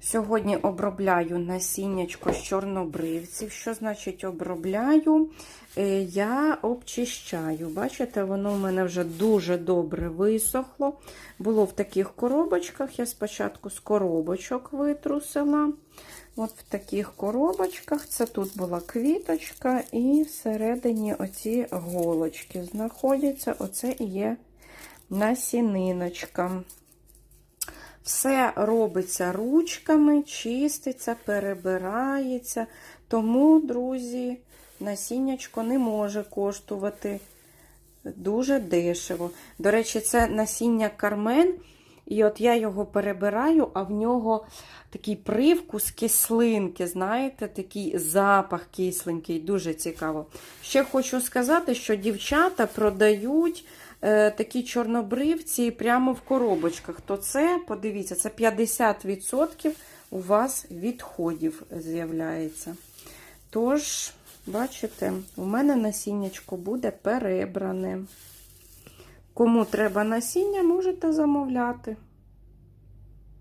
Сьогодні обробляю насіннячко з чорнобривців. Що значить обробляю? Е, Я обчищаю. Бачите, воно в мене вже дуже добре висохло. Було в таких коробочках. Я спочатку з коробочок витрусила. От в таких коробочках. Це тут була квіточка, і всередині оці голочки знаходяться. Оце і є насіниночка. Все робиться ручками, чиститься, перебирається. Тому, друзі, насіннячко не може коштувати дуже дешево. До речі, це насіння кармен. І от я його перебираю, а в нього такий привкус кислинки, знаєте, такий запах кисленький, дуже цікаво. Ще хочу сказати, що дівчата продають такі чорнобривці прямо в коробочках. То це, подивіться, це 50% у вас відходів з'являється. Тож, бачите, у мене насіннячко буде перебране. Кому треба насіння, можете замовляти.